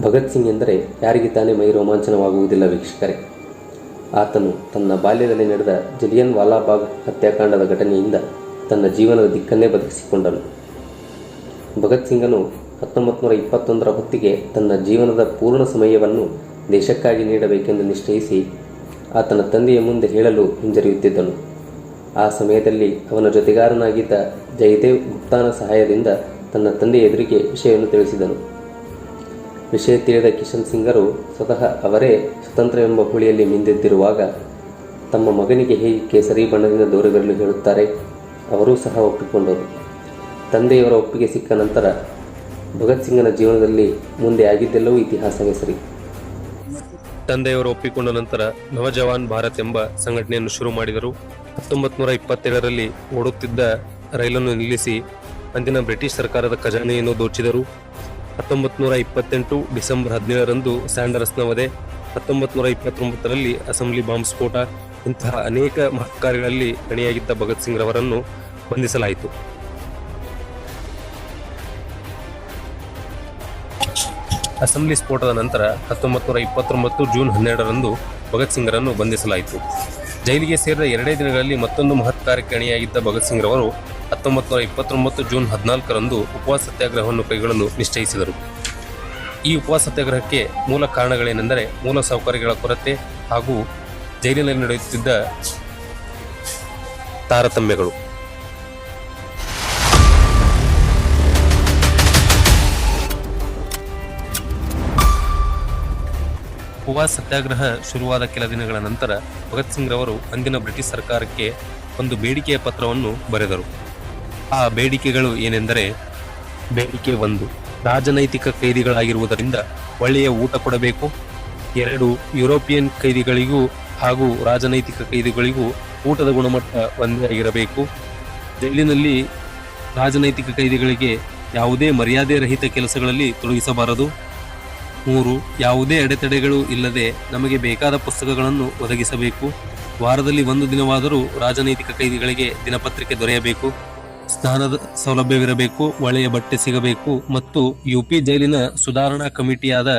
ಭಗತ್ ಸಿಂಗ್ ಎಂದರೆ ಯಾರಿಗೆ ತಾನೇ ಮೈ ರೋಮಾಂಚನವಾಗುವುದಿಲ್ಲ ವೀಕ್ಷಕರೇ. ಆತನು ತನ್ನ ಬಾಲ್ಯದಲ್ಲಿ ನಡೆದ ಜಲಿಯನ್ ವಾಲಾಬಾಗ್ ಹತ್ಯಾಕಾಂಡದ ಘಟನೆಯಿಂದ ತನ್ನ ಜೀವನದ ದಿಕ್ಕನ್ನೇ ಬದುಕಿಸಿಕೊಂಡನು ಭಗತ್ ಸಿಂಗನು ಹತ್ತೊಂಬತ್ತು ಇಪ್ಪತ್ತೊಂದರ ಹೊತ್ತಿಗೆ ತನ್ನ ಜೀವನದ ಪೂರ್ಣ ಸಮಯವನ್ನು ದೇಶಕ್ಕಾಗಿ ನೀಡಬೇಕೆಂದು ನಿಶ್ಚಯಿಸಿ ಆತನ ತಂದೆಯ ಮುಂದೆ ಹೇಳಲು ಹಿಂಜರಿಯುತ್ತಿದ್ದನು. ಆ ಸಮಯದಲ್ಲಿ ಅವನ ಜೊತೆಗಾರನಾಗಿದ್ದ ಜಯದೇವ್ ಗುಪ್ತಾನ ಸಹಾಯದಿಂದ ತನ್ನ ತಂದೆಯ ಎದುರಿಗೆ ವಿಷಯವನ್ನು ತಿಳಿಸಿದನು. ವಿಷಯ ತಿಳಿದ ಕಿಶನ್ ಸಿಂಗರು ಸ್ವತಃ ಅವರೇ ಸ್ವತಂತ್ರ ಎಂಬ ಹುಳಿಯಲ್ಲಿ ಮಿಂದೆದ್ದಿರುವಾಗ ತಮ್ಮ ಮಗನಿಗೆ ಹೇಗೆ ಕೇಸರಿ ಬಣ್ಣದಿಂದ ದೂರವಿರಲು ಹೇಳುತ್ತಾರೆ, ಅವರೂ ಸಹ ಒಪ್ಪಿಕೊಂಡರು. ತಂದೆಯವರ ಒಪ್ಪಿಗೆ ಸಿಕ್ಕ ನಂತರ ಭಗತ್ ಸಿಂಗನ ಜೀವನದಲ್ಲಿ ಮುಂದೆ ಆಗಿದ್ದೆಲ್ಲವೂ ಇತಿಹಾಸವೇ ಸರಿ. ತಂದೆಯವರು ಒಪ್ಪಿಕೊಂಡ ನಂತರ ನವಜವಾನ್ ಭಾರತ್ ಎಂಬ ಸಂಘಟನೆಯನ್ನು ಶುರು ಮಾಡಿದರು. ಹತ್ತೊಂಬತ್ತು ನೂರ ಇಪ್ಪತ್ತೇಳರಲ್ಲಿ ಓಡುತ್ತಿದ್ದ ರೈಲನ್ನು ನಿಲ್ಲಿಸಿ ಅಂದಿನ ಬ್ರಿಟಿಷ್ ಸರ್ಕಾರದ ಖಜಾನೆಯನ್ನು ದೋಚಿದರು. ಹತ್ತೊಂಬತ್ತು ನೂರ ಇಪ್ಪತ್ತೆಂಟು ಡಿಸೆಂಬರ್ ಹದಿನೇಳರಂದು ಸ್ಯಾಂಡರ್ಸ್ನ ವಧೆ ಹತ್ತೊಂಬತ್ತು ನೂರ ಇಪ್ಪತ್ತೊಂಬತ್ತರಲ್ಲಿ ಅಸೆಂಬ್ಲಿ ಬಾಂಬ್ ಸ್ಫೋಟ, ಇಂತಹ ಅನೇಕ ಮಹತ್ಕಾರ್ಯಗಳಲ್ಲಿ ಗಣಿಯಾಗಿದ್ದ ಭಗತ್ ಸಿಂಗ್ ರವರನ್ನು ಬಂಧಿಸಲಾಯಿತು. ಅಸೆಂಬ್ಲಿ ಸ್ಫೋಟದ ನಂತರ ಹತ್ತೊಂಬತ್ತು ನೂರ ಇಪ್ಪತ್ತೊಂಬತ್ತು ಜೂನ್ ಹನ್ನೆರಡರಂದು ಭಗತ್ ಸಿಂಗ್ರನ್ನು ಬಂಧಿಸಲಾಯಿತು. ಜೈಲಿಗೆ ಸೇರಿದ ಎರಡೇ ದಿನಗಳಲ್ಲಿ ಮತ್ತೊಂದು ಮಹತ್ಕಾರ್ಯಕ್ಕೆ ಅಣಿಯಾಗಿದ್ದ ಭಗತ್ ಸಿಂಗ್ ರವರು ಹತ್ತೊಂಬತ್ತು ಇಪ್ಪತ್ತೊಂಬತ್ತು ಜೂನ್ ಹದಿನಾಲ್ಕರಂದು ಉಪವಾಸ ಸತ್ಯಾಗ್ರಹವನ್ನು ಕೈಗೊಳ್ಳಲು ನಿಶ್ಚಯಿಸಿದರು. ಈ ಉಪವಾಸ ಸತ್ಯಾಗ್ರಹಕ್ಕೆ ಮೂಲ ಕಾರಣಗಳೇನೆಂದರೆ ಮೂಲ ಸೌಕರ್ಯಗಳ ಕೊರತೆ ಹಾಗೂ ಜೈಲಿನಲ್ಲಿ ನಡೆಯುತ್ತಿದ್ದ ತಾರತಮ್ಯಗಳು. ಉಪವಾಸ ಸತ್ಯಾಗ್ರಹ ಶುರುವಾದ ಕೆಲ ದಿನಗಳ ನಂತರ ಭಗತ್ ಸಿಂಗ್ ರವರು ಅಂದಿನ ಬ್ರಿಟಿಷ್ ಸರ್ಕಾರಕ್ಕೆ ಒಂದು ಬೇಡಿಕೆಯ ಪತ್ರವನ್ನು ಬರೆದರು. ಆ ಬೇಡಿಕೆಗಳು ಏನೆಂದರೆ ಬೇಡಿಕೆ ಒಂದು. ರಾಜನೈತಿಕ ಕೈದಿಗಳಾಗಿರುವುದರಿಂದ ಒಳ್ಳೆಯ ಊಟ ಕೊಡಬೇಕು. ಎರಡು, ಯುರೋಪಿಯನ್ ಕೈದಿಗಳಿಗೂ ಹಾಗೂ ರಾಜನೈತಿಕ ಕೈದಿಗಳಿಗೂ ಊಟದ ಗುಣಮಟ್ಟ ಒಂದೇ ಆಗಿರಬೇಕು. ಜೈಲಿನಲ್ಲಿ ರಾಜನೈತಿಕ ಕೈದಿಗಳಿಗೆ ಯಾವುದೇ ಮರ್ಯಾದೆ ರಹಿತ ಕೆಲಸಗಳಲ್ಲಿ ತೊಡಗಿಸಬಾರದು. ಮೂರು, ಯಾವುದೇ ಅಡೆತಡೆಗಳು ಇಲ್ಲದೆ ನಮಗೆ ಬೇಕಾದ ಪುಸ್ತಕಗಳನ್ನು ಒದಗಿಸಬೇಕು. ವಾರದಲ್ಲಿ ಒಂದು ದಿನವಾದರೂ ರಾಜನೈತಿಕ ಕೈದಿಗಳಿಗೆ ದಿನಪತ್ರಿಕೆ ದೊರೆಯಬೇಕು. ಸ್ನಾನದ ಸೌಲಭ್ಯವಿರಬೇಕು, ಒಳ್ಳೆಯ ಬಟ್ಟೆ ಸಿಗಬೇಕು ಮತ್ತು ಯುಪಿ ಜೈಲಿನ ಸುಧಾರಣಾ ಕಮಿಟಿಯಾದ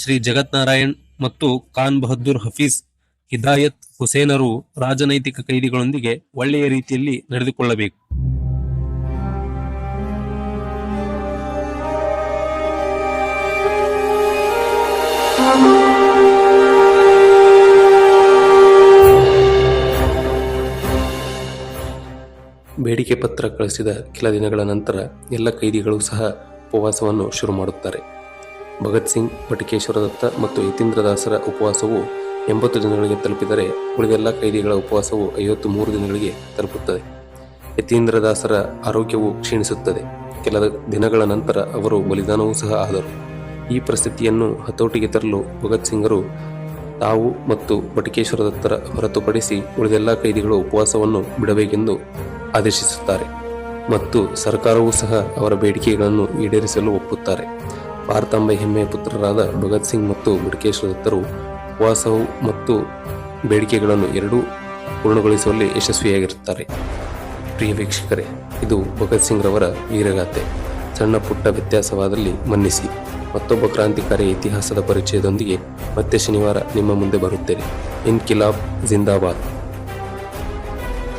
ಶ್ರೀ ಜಗತ್ನಾರಾಯಣ್ ಮತ್ತು ಖಾನ್ ಬಹದ್ದೂರ್ ಹಫೀಸ್ ಹಿದಾಯತ್ ಹುಸೇನರು ರಾಜನೈತಿಕ ಕೈದಿಗಳೊಂದಿಗೆ ಒಳ್ಳೆಯ ರೀತಿಯಲ್ಲಿ ನಡೆದುಕೊಳ್ಳಬೇಕು. ಬೇಡಿಕೆ ಪತ್ರ ಕಳಿಸಿದ ಕೆಲ ದಿನಗಳ ನಂತರ ಎಲ್ಲ ಕೈದಿಗಳು ಸಹ ಉಪವಾಸವನ್ನು ಶುರು ಮಾಡುತ್ತಾರೆ. ಭಗತ್ ಸಿಂಗ್ ಬಟಕೇಶ್ವರ ದತ್ತ ಮತ್ತು ಯತೀಂದ್ರ ದಾಸರ ಉಪವಾಸವು ಎಂಬತ್ತು ದಿನಗಳಿಗೆ ತಲುಪಿದರೆ ಉಳಿದೆಲ್ಲ ಕೈದಿಗಳ ಉಪವಾಸವು ಐವತ್ತು ಮೂರು ದಿನಗಳಿಗೆ ತಲುಪುತ್ತದೆ. ಯತೀಂದ್ರ ದಾಸರ ಆರೋಗ್ಯವು ಕ್ಷೀಣಿಸುತ್ತದೆ. ಕೆಲ ದಿನಗಳ ನಂತರ ಅವರು ಬಲಿದಾನವೂ ಸಹ ಆದರು. ಈ ಪರಿಸ್ಥಿತಿಯನ್ನು ಹತೋಟಿಗೆ ತರಲು ಭಗತ್ ಸಿಂಗರು ತಾವು ಮತ್ತು ಬಟಕೇಶ್ವರ ದತ್ತರ ಹೊರತುಪಡಿಸಿ ಉಳಿದೆಲ್ಲ ಕೈದಿಗಳು ಉಪವಾಸವನ್ನು ಬಿಡಬೇಕೆಂದು ಆದೇಶಿಸುತ್ತಾರೆ ಮತ್ತು ಸರ್ಕಾರವೂ ಸಹ ಅವರ ಬೇಡಿಕೆಗಳನ್ನು ಈಡೇರಿಸಲು ಒಪ್ಪುತ್ತಾರೆ. ಭಾರತಾಂಬ ಹೆಮ್ಮೆಯ ಪುತ್ರರಾದ ಭಗತ್ ಸಿಂಗ್ ಮತ್ತು ಬಟಕೇಶ್ವರ ದತ್ತರು ಉಪವಾಸವು ಮತ್ತು ಬೇಡಿಕೆಗಳನ್ನು ಎರಡೂ ಪೂರ್ಣಗೊಳಿಸುವಲ್ಲಿ ಯಶಸ್ವಿಯಾಗಿರುತ್ತಾರೆ. ಪ್ರಿಯ ವೀಕ್ಷಕರೇ, ಇದು ಭಗತ್ ಸಿಂಗ್ ರವರ ವೀರಗಾಥೆ. ಸಣ್ಣ ಪುಟ್ಟ ವ್ಯತ್ಯಾಸವಾದಲ್ಲಿ ಮನ್ನಿಸಿ. ಮತ್ತೊಬ್ಬ ಕ್ರಾಂತಿಕಾರಿ ಇತಿಹಾಸದ ಪರಿಚಯದೊಂದಿಗೆ ಮತ್ತೆ ಶನಿವಾರ ನಿಮ್ಮ ಮುಂದೆ ಬರುತ್ತೇನೆ. ಇನ್ಕಿಲಾಬ್ ಜಿಂದಾಬಾದ್.